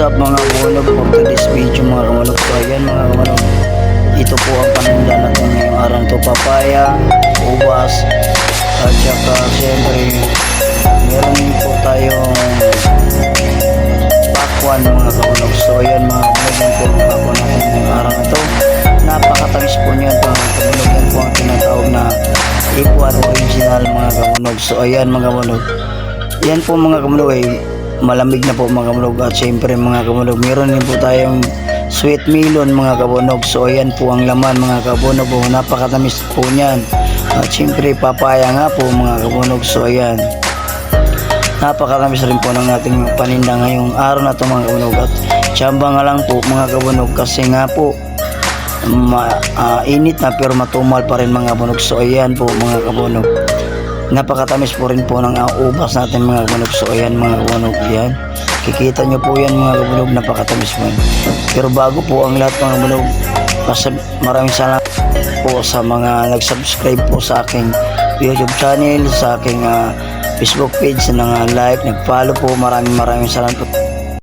up mga kabunog for today's video mga kabunog so ayan mga kabunog ito po ang paninda natin ngayong araw to papaya ubas at saka siyempre meron din po tayong pakwan mga kabunog so ayan mga kabunog yan po ang pakwan natin ngayong araw na to. Napakatamis po niyan mga kabunog yan po ang tinatawag na Ipwan original mga kabunog so ayan mga kabunog yan po mga kamunog ay malamig na po mga kamunog at syempre mga kamunog meron din po tayong sweet melon mga kabunog so ayan po ang laman mga kabunog po napakatamis po niyan. At syempre papaya nga po mga kabunog so ayan. Napakatamis rin po ng ating paninda ngayong araw na to mga kabunog at tsamba nga lang po mga kabunog kasi nga po ma, ah, init na pero matumal pa rin mga kabunog so ayan po mga kabunog napakatamis po rin po ng uh, ubas natin mga kabunog so ayan mga kabunog yan. Kikita nyo po yan mga kabunog napakatamis po yan. pero bago po ang lahat mga kabunog maraming salamat po sa mga nag-subscribe po sa aking YouTube channel sa aking ah, Facebook page na nga like nag-follow po. Maraming maraming salamat po